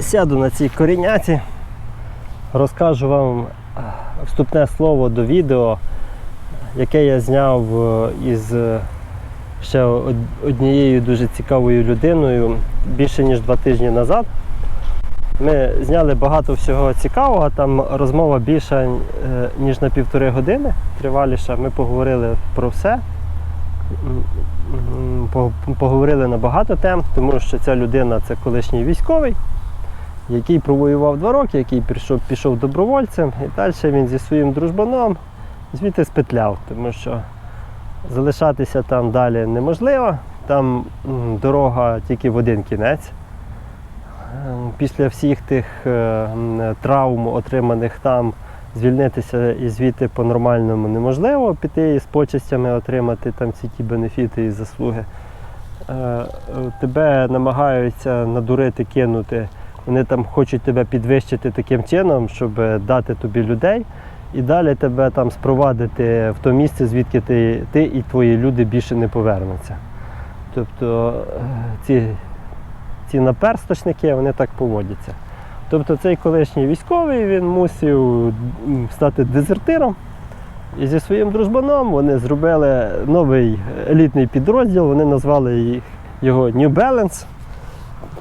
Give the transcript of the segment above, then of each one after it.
сяду на цій коріняці, розкажу вам е, вступне слово до відео, яке я зняв е, із е, ще однією дуже цікавою людиною більше ніж два тижні назад. Ми зняли багато всього цікавого, там розмова більша ніж на півтори години, триваліша. Ми поговорили про все. Поговорили на багато тем, тому що ця людина це колишній військовий, який провоював два роки, який пішов, пішов добровольцем, і далі він зі своїм дружбаном звідти спетляв, тому що залишатися там далі неможливо. Там дорога тільки в один кінець. Ем, Після всіх тих е, травм, отриманих там, звільнитися і звідти по-нормальному неможливо, піти із почестями, отримати там всі ті бенефіти і заслуги. Е, е, Тебе намагаються надурити, кинути. Вони там хочуть тебе підвищити таким чином, щоб е, дати тобі людей і далі тебе там спровадити в то місце, звідки ти, ти і твої люди більше не повернуться. Тобто е, ці ці наперсточники вони так поводяться. Тобто цей колишній військовий він мусив стати дезертиром. І зі своїм дружбаном вони зробили новий елітний підрозділ, вони назвали їх- його New Balance.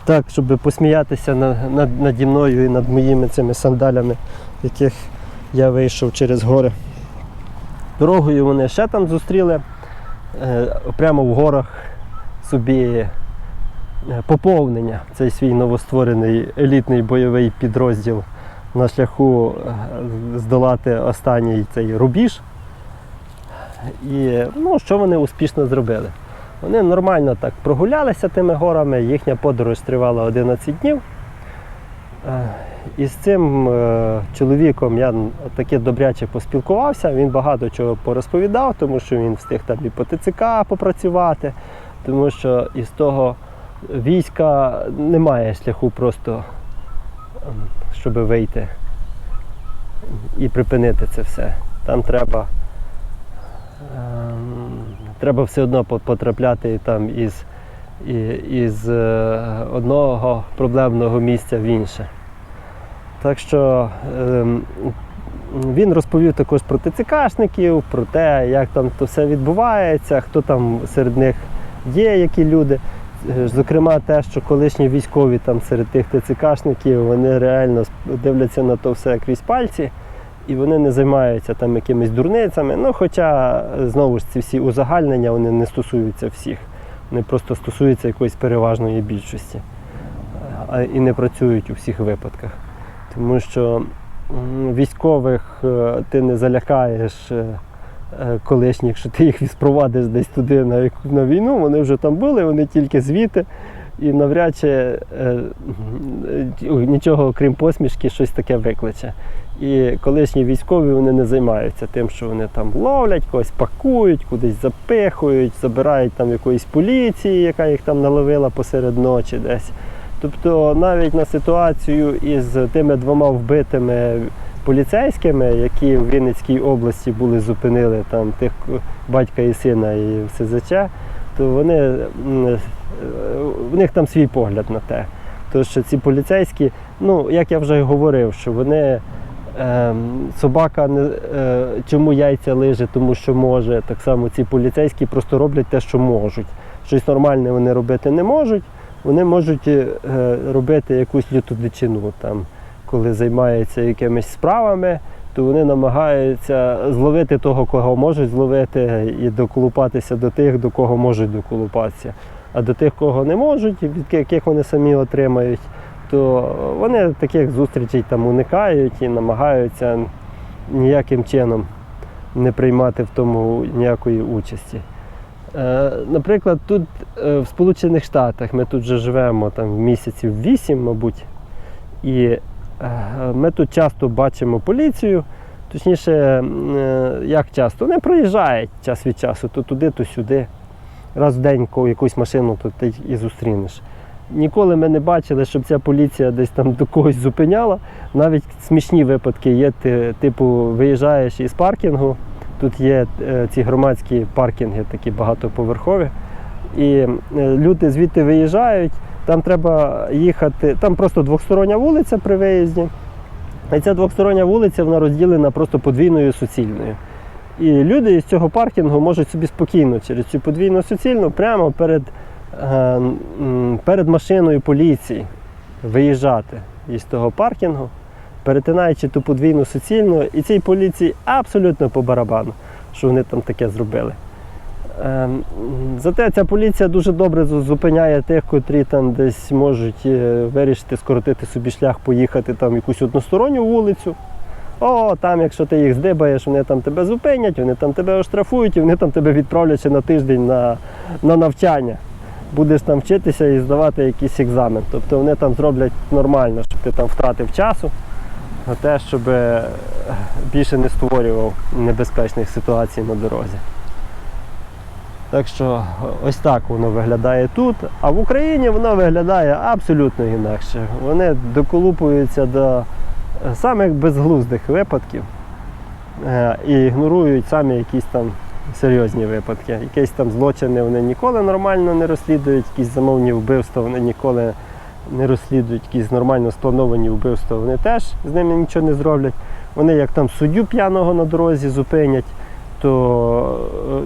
Так, щоб посміятися над, над, наді мною і над моїми цими сандалями, яких я вийшов через гори. Дорогою вони ще там зустріли, е, прямо в горах собі е, поповнення, цей свій новостворений елітний бойовий підрозділ на шляху е, здолати останній цей рубіж. І ну, що вони успішно зробили? Вони нормально так прогулялися тими горами, їхня подорож тривала 11 днів. Е, І з цим е, чоловіком я таки добряче поспілкувався, він багато чого порозповідав, тому що він встиг там і по ТЦК попрацювати, тому що із того війська немає шляху просто, ем, щоб вийти і припинити це все. Там треба, треба все одно потрапляти там із, із е, одного проблемного місця в інше. Так що ем, він розповів також про ТЦКшників, про те, як там то все відбувається, хто там серед них є, які люди. Е, Зокрема, те, що колишні військові там серед тих ТЦКшників, вони реально дивляться на то все крізь пальці, і вони не займаються там якимись дурницями. Ну, хоча, знову ж ці всі узагальнення вони не стосуються всіх. Вони просто стосуються якоїсь переважної більшості і не працюють у всіх випадках. Тому що військових е, ти не залякаєш е, е, колишніх, що ти їх спровадиш десь туди на, на війну, вони вже там були, вони тільки звідти. І навряд чи е, нічого окрім посмішки щось таке викличе. І колишні військові вони не займаються тим, що вони там ловлять, когось пакують, кудись запихують, забирають там якоїсь поліції, яка їх там наловила посеред ночі десь. Тобто навіть на ситуацію із тими двома вбитими поліцейськими, які в Вінницькій області були зупинили там тих батька і сина і в СЗЧ, то вони е, в них там свій погляд на те. Тому що ці поліцейські, ну як я вже говорив, що вони ем, собака не е, чому яйця лиже, тому що може. Так само ці поліцейські просто роблять те, що можуть. Щось нормальне вони робити не можуть. Вони можуть е, робити якусь люту дичину, там, коли займаються якимись справами, то вони намагаються зловити того, кого можуть зловити, і доколупатися до тих, до кого можуть доколупатися. А до тих, кого не можуть, від яких вони самі отримають, то вони таких зустрічей там уникають і намагаються ніяким чином не приймати в тому ніякої участі. Е, Наприклад, тут е, в Сполучених Штатах ми тут вже живемо там місяців 8, мабуть, і ми тут часто бачимо поліцію. Точніше, е, як часто? Вони проїжджають час від часу, то туди, то сюди. Раз в день якусь машину то ти і зустрінеш. Ніколи ми не бачили, щоб ця поліція десь там до когось зупиняла. Навіть смішні випадки є, ти, типу, виїжджаєш із паркінгу, тут є е, ці громадські паркінги, такі багатоповерхові. І е, люди звідти виїжджають, Там треба їхати, там просто двостороння вулиця при виїзді. І ця двостороння вулиця вона розділена просто подвійною суцільною. І люди з цього паркінгу можуть собі спокійно через цю подвійну суцільну прямо перед, е, перед машиною поліції виїжджати із того паркінгу, перетинаючи ту подвійну суцільну, і цій поліції абсолютно по барабану, що вони там таке зробили. Ем, Зате ця поліція дуже добре зупиняє тих, котрі там десь можуть е, вирішити скоротити собі шлях, поїхати там якусь односторонню вулицю. О, там, якщо ти їх здибаєш, вони там тебе зупинять, вони там тебе оштрафують і вони там тебе відправлять ще на тиждень на, на навчання. Будеш там вчитися і здавати якийсь екзамен. Тобто вони там зроблять нормально, щоб ти там втратив часу на те, щоб е, більше не створював небезпечних ситуацій на дорозі. Так що ось так воно виглядає тут. А в Україні воно виглядає абсолютно інакше. Вони доколупуються до е, самих безглуздих випадків е, і ігнорують самі якісь там серйозні випадки. Якісь там злочини вони ніколи нормально не розслідують, якісь замовні вбивства вони ніколи не розслідують, якісь нормально сплановані вбивства, вони теж з ними нічого не зроблять. Вони як там суддю п'яного на дорозі зупинять, то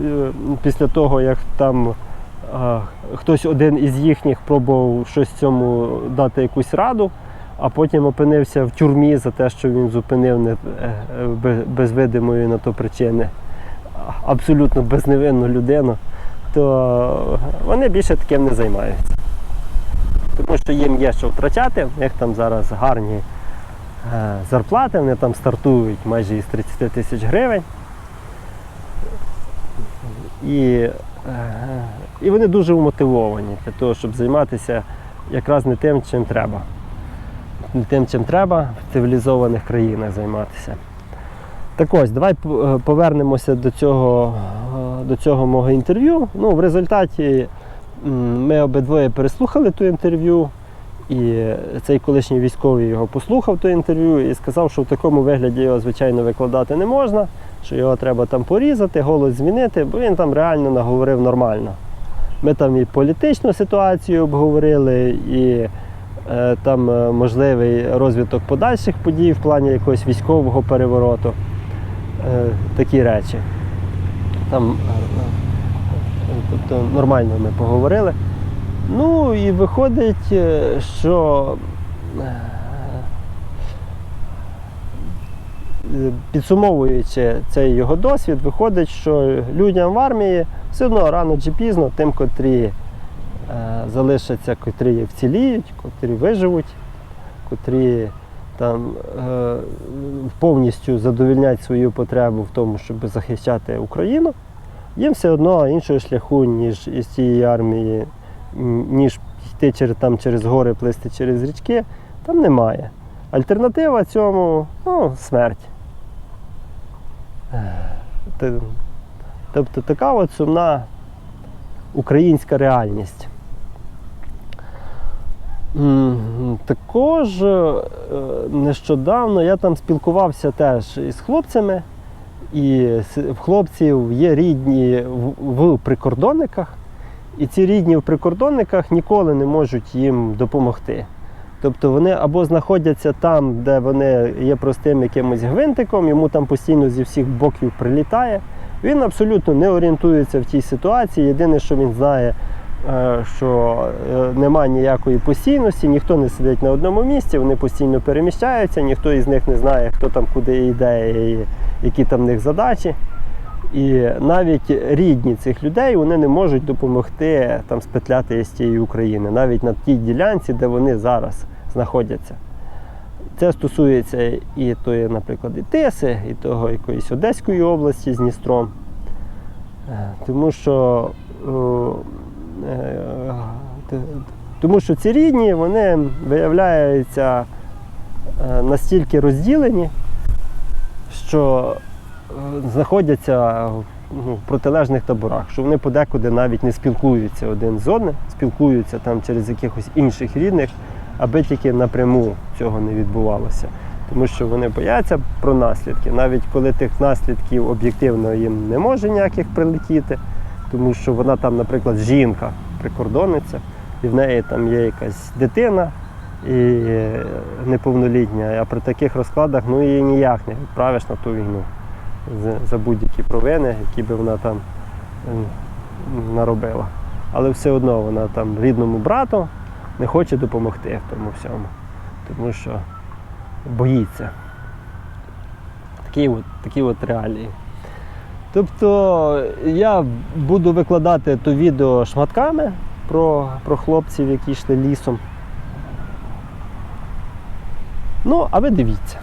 е, після того, як там е, хтось один із їхніх пробував щось цьому дати якусь раду, а потім опинився в тюрмі за те, що він зупинив не, е, е, без- видимої на то причини абсолютно безневинну людину, то вони більше таким не займаються. Тому що їм є що втрачати, в них там зараз гарні е, зарплати, вони там стартують майже із 30 тисяч гривень. І, е, і вони дуже вмотивовані для того, щоб займатися якраз не тим, чим треба. Не тим, чим треба в цивілізованих країнах займатися. Так ось, давай е, повернемося до цього, е, до цього мого інтерв'ю. Ну, в результаті ми обидвоє переслухали ту інтерв'ю, і цей колишній військовий його послухав то інтерв'ю і сказав, що в такому вигляді його, звичайно, викладати не можна, що його треба там порізати, голос змінити, бо він там реально наговорив нормально. Ми там і політичну ситуацію обговорили, і е, там е, можливий розвиток подальших подій в плані якогось військового перевороту. Е, такі речі. Там е, е, тобто, нормально ми поговорили. Ну і виходить, що е, е, підсумовуючи цей його досвід, виходить, що людям в армії все одно рано чи пізно, тим, котрі е, залишаться, котрі вціліють, котрі виживуть, котрі там е, повністю задовільнять свою потребу в тому, щоб захищати Україну, їм все одно іншого шляху, ніж із цієї армії, ніж йти через, там, через гори, плисти через річки, там немає. Альтернатива цьому ну, смерть. Тобто така от сумна українська реальність. Також е, нещодавно я там спілкувався теж із хлопцями, і в хлопців є рідні в прикордонниках, і ці рідні в прикордонниках ніколи не можуть їм допомогти. Тобто вони або знаходяться там, де вони є простим якимось гвинтиком, йому там постійно зі всіх боків прилітає. Він абсолютно не орієнтується в тій ситуації. Єдине, що він знає, е, що е, немає ніякої постійності, ніхто не сидить на одному місці, вони постійно переміщаються, ніхто із них не знає, хто там куди йде і які там в них задачі. І навіть рідні цих людей вони не можуть допомогти там спетляти із тієї України, навіть на тій ділянці, де вони зараз знаходяться. Це стосується і тої, наприклад, і Тиси, і того якоїсь Одеської області з Дністром. Е, Тому що, е, е, тому що ці рідні вони виявляються настільки розділені, що знаходяться ну, в протилежних таборах, що вони подекуди навіть не спілкуються один з одним, спілкуються там через якихось інших рідних, аби тільки напряму цього не відбувалося. Тому що вони бояться про наслідки, навіть коли тих наслідків об'єктивно їм не може ніяких прилетіти, тому що вона там, наприклад, жінка, прикордонниця, і в неї там є якась дитина і е, неповнолітня, а при таких розкладах ну, її ніяк не відправиш на ту війну за, будь-які провини, які би вона там наробила. Але все одно вона там рідному брату не хоче допомогти в тому всьому, тому що боїться. Такі от, такі от реалії. Тобто я буду викладати то відео шматками про, про хлопців, які йшли лісом. Ну, а ви дивіться.